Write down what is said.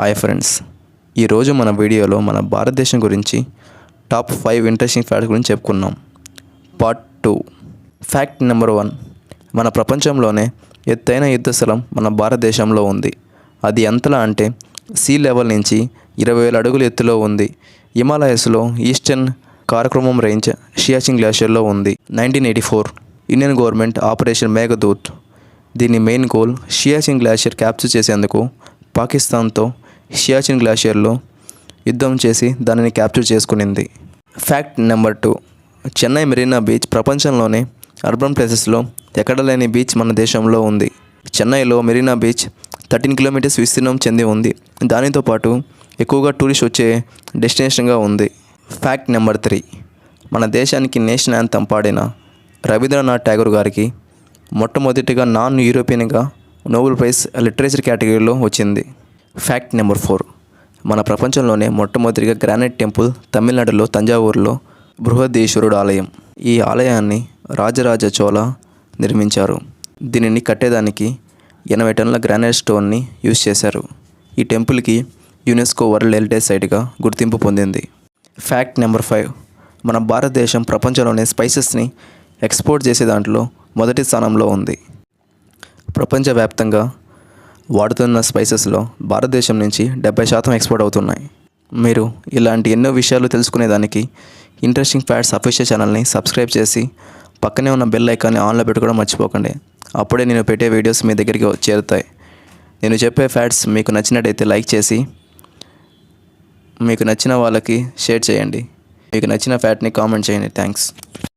Hi friends ఈరోజు మన వీడియోలో మన భారతదేశం గురించి టాప్ ఫైవ్ ఇంట్రెస్టింగ్ ఫ్యాక్ట్స్ గురించి చెప్పుకున్నాం part two. Fact number one. మన ప్రపంచంలోనే ఎత్తైన యుద్ధ స్థలం మన భారతదేశంలో ఉంది. అది ఎంతలా అంటే సీ లెవెల్ నుంచి ఇరవై వేల అడుగుల ఎత్తులో ఉంది. హిమాలయస్లో ఈస్టర్న్ కార్యక్రమం రేంజ్ షియాచింగ్ గ్లాషియర్లో ఉంది. Nineteen eighty four Indian government operation Meghdoot. దీని main goal Siachen glacier capture చేసేందుకు పాకిస్తాన్తో షియాచిన్ గ్లాషియర్లో యుద్ధం చేసి దానిని capture చేసుకునింది. Fact number two. Chennai Marina beach ప్రపంచంలోనే అర్బన్ ప్లేసెస్లో ఎక్కడ లేని బీచ్ మన దేశంలో ఉంది. చెన్నైలో మెరీనా బీచ్ థర్టీన్ కిలోమీటర్స్ విస్తీర్ణం చెంది ఉంది. దానితో పాటు ఎక్కువగా టూరిస్ట్ వచ్చే డెస్టినేషన్గా ఉంది. Fact number three. మన దేశానికి నేషనల్ యాంథమ్ పాడిన రవీంద్రనాథ్ ఠాగూర్ గారికి మొట్టమొదటిగా నాన్ యూరోపియన్గా నోబెల్ ప్రైజ్ లిటరేచర్ కేటగిరీలో వచ్చింది. ఫ్యాక్ట్ నెంబర్ ఫోర్ మన ప్రపంచంలోనే మొట్టమొదటిగా గ్రానైట్ టెంపుల్ తమిళనాడులో తంజావూరులో బృహదీశ్వరుడు ఆలయం. ఈ ఆలయాన్ని రాజరాజ చోళ నిర్మించారు. దీనిని కట్టేదానికి ఎనభై టన్నుల గ్రానైట్ స్టోన్ని యూజ్ చేశారు. ఈ టెంపుల్కి యునెస్కో వరల్డ్ హెరిటేజ్ సైట్గా గుర్తింపు పొందింది. ఫ్యాక్ట్ నెంబర్ ఫైవ్ మన భారతదేశం ప్రపంచంలోనే స్పైసెస్ని ఎక్స్పోర్ట్ చేసే దాంట్లో మొదటి స్థానంలో ఉంది. ప్రపంచవ్యాప్తంగా వాడుతున్న స్పైసెస్లో భారతదేశం నుంచి డెబ్బై శాతం ఎక్స్పోర్ట్ అవుతున్నాయి. మీరు ఇలాంటి ఎన్నో విషయాలు తెలుసుకునేదానికి ఇంట్రెస్టింగ్ ఫ్యాట్స్ అఫీషియల్ ఛానల్ని సబ్స్క్రైబ్ చేసి పక్కనే ఉన్న బెల్ ఐకాన్ని ఆన్లో పెట్టుకోవడం మర్చిపోకండి. అప్పుడే నేను పెట్టే వీడియోస్ మీ దగ్గరికి చేరుతాయి. నేను చెప్పే ఫ్యాట్స్ మీకు నచ్చినట్టయితే లైక్ చేసి మీకు నచ్చిన వాళ్ళకి షేర్ చేయండి. మీకు నచ్చిన ఫ్యాట్ని కామెంట్ చేయండి. థ్యాంక్స్